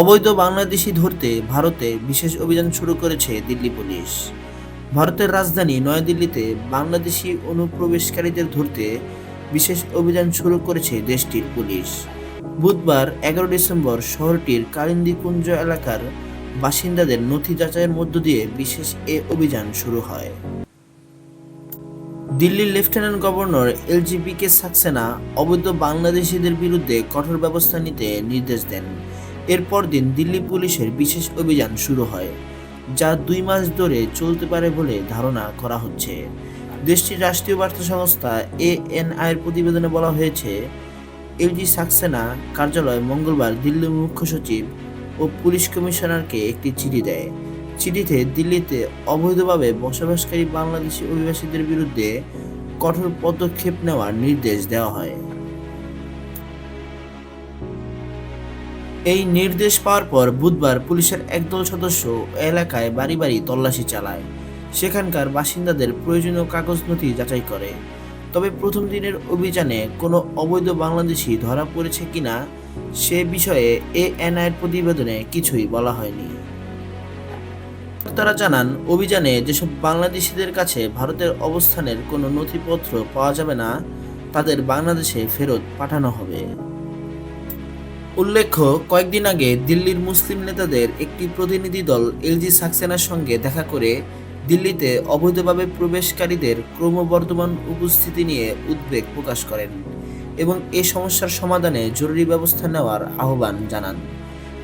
অবৈধ বাংলাদেশি ধরতে ভারতে বিশেষ অভিযান শুরু করেছে দিল্লি পুলিশ। ভারতের রাজধানী নয়াদিল্লিতে বাংলাদেশি অনুপ্রবেশকারীদের ধরতে বিশেষ অভিযান শুরু করেছে দেশটির পুলিশ। বুধবার এগারো ডিসেম্বর শহরটির কালিন্দিকুঞ্জ এলাকার বাসিন্দাদের নথি যাচাইয়ের মধ্য দিয়ে বিশেষ এ অভিযান শুরু হয়। দিল্লির লেফটেন্যান্ট গভর্নর এলজিপিকে সাক্সেনা অবৈধ বাংলাদেশিদের বিরুদ্ধে কঠোর ব্যবস্থা নিতে নির্দেশ দেন। এরপর দিন দিল্লি পুলিশের বিশেষ অভিযান শুরু হয়, যা দুই মাস ধরে চলতে পারে বলে ধারণা করা হচ্ছে। দেশটির রাষ্ট্রীয় বার্তা সংস্থা এএনআইয়ের প্রতিবেদনে বলা হয়েছে, এলজি সাক্সেনা কার্যালয় মঙ্গলবার দিল্লির মুখ্য সচিব ও পুলিশ কমিশনারকে একটি চিঠি দেয়। চিঠিতে দিল্লিতে অবৈধভাবে বসবাসকারী বাংলাদেশি অভিবাসীদের বিরুদ্ধে কঠোর পদক্ষেপ নেওয়ার নির্দেশ দেওয়া হয়। এই নির্দেশ পাওয়ার পর বুধবার পুলিশের একদল সদস্য এলাকায় বাড়ি বাড়ি তল্লাশি চালায়। সেখানকার বাসিন্দাদের প্রয়োজনীয় কাগজ নথি যাচাই করে। তবে প্রথম দিনের অভিযানে কোনো অবৈধ বাংলাদেশি ধরা পড়েছে কিনা, সে বিষয়ে এএনআইয়ের প্রতিবেদনে কিছুই বলা হয়নি। তারা জানান, অভিযানে যেসব বাংলাদেশিদের কাছে ভারতের অবস্থানের কোনো নথিপত্র পাওয়া যাবে না, তাদের বাংলাদেশে ফেরত পাঠানো হবে। উল্লেখ্য, কয়েকদিন আগে দিল্লির মুসলিম নেতাদের একটি প্রতিনিধি দল এলজি সাক্সেনার সঙ্গে দেখা করে দিল্লিতে অবৈধভাবে প্রবেশকারীদের ক্রমবর্ধমান উপস্থিতি নিয়ে উদ্বেগ প্রকাশ করেন এবং এ সমস্যার সমাধানে জরুরি ব্যবস্থা নেওয়ার আহ্বান জানান।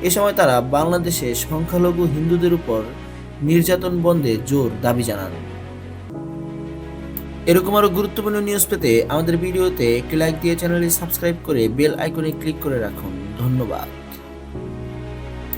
এ সময় তারা বাংলাদেশে সংখ্যালঘু হিন্দুদের উপর নির্যাতন বন্ধে জোর দাবি জানান। এরকম আরও গুরুত্বপূর্ণ নিউজ পেতে আমাদের ভিডিওতে একটি লাইক দিয়ে চ্যানেলটি সাবস্ক্রাইব করে বেল আইকনে ক্লিক করে রাখুন। ধন্যবাদ।